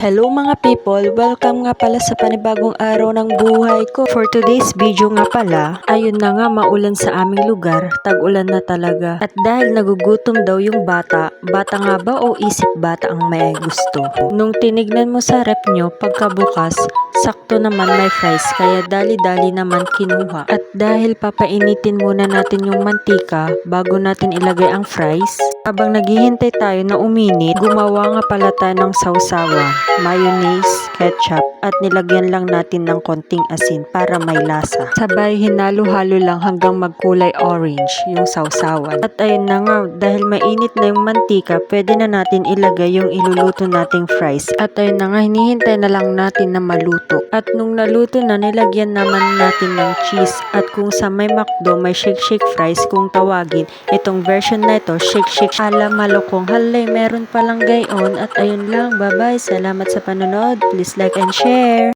Hello mga people! Welcome nga pala sa panibagong araw ng buhay ko. For today's video nga pala, ayun na nga maulan sa aming lugar, tag-ulan na talaga. At dahil nagugutom daw yung bata, bata nga ba o isip bata ang may gusto? Nung tinignan mo sa rep nyo, pagkabukas, sakto naman may fries, kaya dali-dali naman kinuha. At dahil papainitin muna natin yung mantika bago natin ilagay ang fries, habang naghihintay tayo na uminit, gumawa nga pala tayo ng sausawa, mayonnaise, ketchup, at nilagyan lang natin ng konting asin para may lasa. Sabay hinalo-halo lang hanggang magkulay orange yung sausawan. At ayun na nga, dahil mainit na yung mantika, pwede na natin ilagay yung iluluto nating fries. At ayun na nga, hinihintay na lang natin na maluto. At nung naluto na, nilagyan naman natin ng cheese. At kung sa may McDo, may shake-shake fries kung tawagin. Itong version na ito, shake-shake ala malokong. Halay, meron palang gayon. At ayun lang, bye-bye. Salamat sa panonood. Please like and share.